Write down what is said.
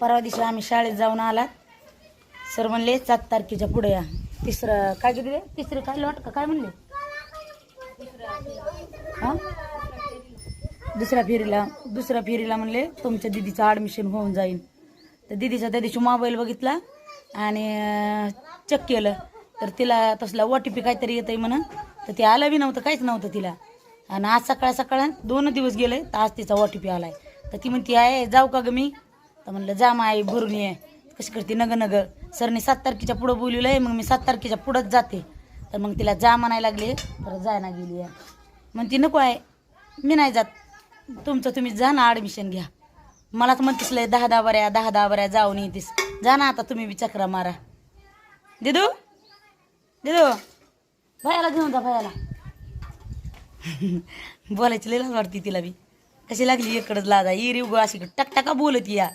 परवा दिवशी आम्ही शाळेत जाऊन आलात सर म्हणले सात तारखेच्या पुढे या. तिसरं काय किती रे? तिसरं काय? लॉट का काय म्हणले? हां? दुसऱ्या फेरीला दुसऱ्या फेरीला म्हणले तुमच्या दिदीचं ॲडमिशन होऊन जाईल तर दिदीचा त्या दिवशी मोबाईल बघितला आणि चेक केलं. तर तिला तसला ओ टी पी काहीतरी आहे म्हणून तर ते आलं बी नव्हतं काहीच नव्हतं तिला. आणि आज सकाळ सकाळ दोन दिवस गेले तर आज तिचा ओ टी पी आला आहे तर ती म्हणती आहे जाऊ का ग मी? तर म्हणलं जा माई भरून ये. कशी करते? नग नग. सरने सात तारखेच्या पुढं बोलवलं आहे मग मी सात तारखेच्या पुढंच जाते. तर मग तिला जा म्हणायला लागले तर जायना गेली आहे. म्हणती नको आहे मी नाही जात. तुमचं तुम्ही जा ना ॲडमिशन घ्या. मला तर लय दहा दहा बऱ्या दहा दहा बऱ्या जाऊन येतीस. जा ना आता तुम्ही बी चक्रा मारा. दिदू? दिदू? भयाला घेऊन जा भयाला. बोलायची लय लाज वाटते तिला बी. कशी लागली इकडंच लाजा. इरी उगं अशी टकटका बोलत या.